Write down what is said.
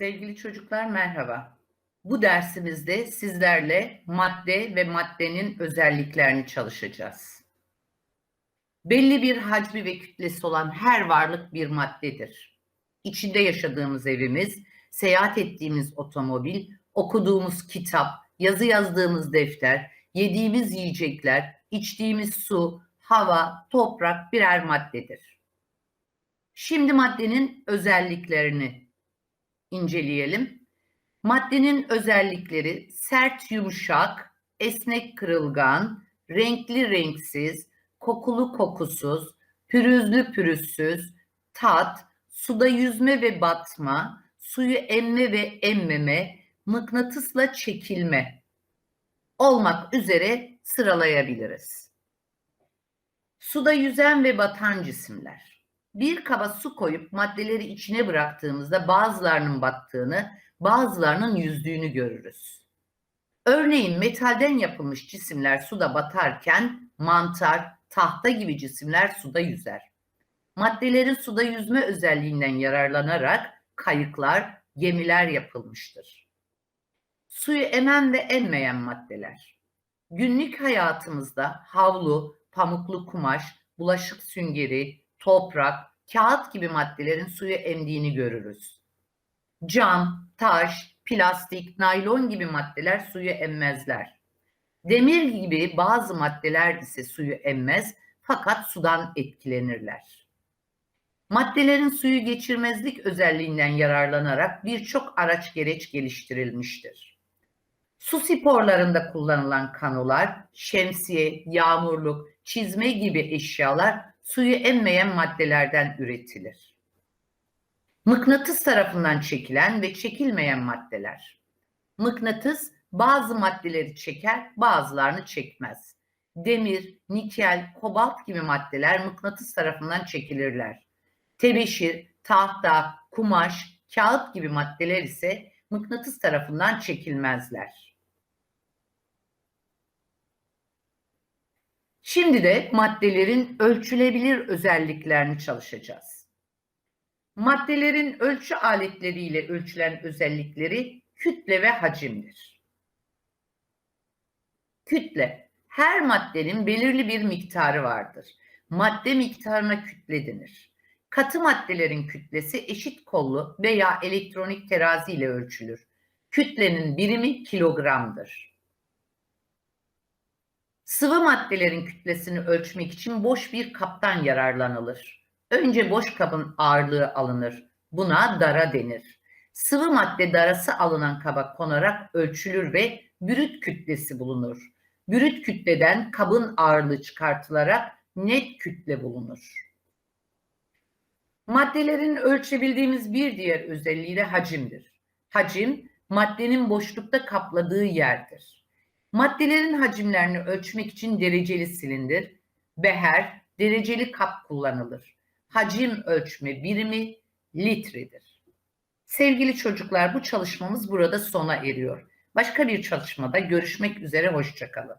Sevgili çocuklar merhaba. Bu dersimizde sizlerle madde ve maddenin özelliklerini çalışacağız. Belli bir hacmi ve kütlesi olan her varlık bir maddedir. İçinde yaşadığımız evimiz, seyahat ettiğimiz otomobil, okuduğumuz kitap, yazı yazdığımız defter, yediğimiz yiyecekler, içtiğimiz su, hava, toprak birer maddedir. Şimdi maddenin özelliklerini inceleyelim. Maddenin özellikleri sert yumuşak, esnek kırılgan, renkli renksiz, kokulu kokusuz, pürüzlü pürüzsüz, tat, suda yüzme ve batma, suyu emme ve emmeme, mıknatısla çekilme olmak üzere sıralayabiliriz. Suda yüzen ve batan cisimler. Bir kaba su koyup maddeleri içine bıraktığımızda bazılarının battığını, bazılarının yüzdüğünü görürüz. Örneğin metalden yapılmış cisimler suda batarken mantar, tahta gibi cisimler suda yüzer. Maddelerin suda yüzme özelliğinden yararlanarak kayıklar, gemiler yapılmıştır. Suyu emen ve emmeyen maddeler. Günlük hayatımızda havlu, pamuklu kumaş, bulaşık süngeri, toprak, kağıt gibi maddelerin suyu emdiğini görürüz. Cam, taş, plastik, naylon gibi maddeler suyu emmezler. Demir gibi bazı maddeler ise suyu emmez fakat sudan etkilenirler. Maddelerin suyu geçirmezlik özelliğinden yararlanarak birçok araç gereç geliştirilmiştir. Su sporlarında kullanılan kanolar, şemsiye, yağmurluk, çizme gibi eşyalar suyu emmeyen maddelerden üretilir. Mıknatıs tarafından çekilen ve çekilmeyen maddeler. Mıknatıs bazı maddeleri çeker, bazılarını çekmez. Demir, nikel, kobalt gibi maddeler mıknatıs tarafından çekilirler. Tebeşir, tahta, kumaş, kağıt gibi maddeler ise mıknatıs tarafından çekilmezler. Şimdi de maddelerin ölçülebilir özelliklerini çalışacağız. Maddelerin ölçü aletleriyle ölçülen özellikleri kütle ve hacimdir. Kütle, her maddenin belirli bir miktarı vardır. Madde miktarına kütle denir. Katı maddelerin kütlesi eşit kollu veya elektronik terazi ile ölçülür. Kütlenin birimi kilogramdır. Sıvı maddelerin kütlesini ölçmek için boş bir kaptan yararlanılır. Önce boş kabın ağırlığı alınır. Buna dara denir. Sıvı madde darası alınan kaba konarak ölçülür ve brüt kütlesi bulunur. Brüt kütleden kabın ağırlığı çıkartılarak net kütle bulunur. Maddelerin ölçebildiğimiz bir diğer özelliği de hacimdir. Hacim, maddenin boşlukta kapladığı yerdir. Maddelerin hacimlerini ölçmek için dereceli silindir, beher, dereceli kap kullanılır. Hacim ölçme birimi litredir. Sevgili çocuklar bu çalışmamız burada sona eriyor. Başka bir çalışmada görüşmek üzere, hoşçakalın.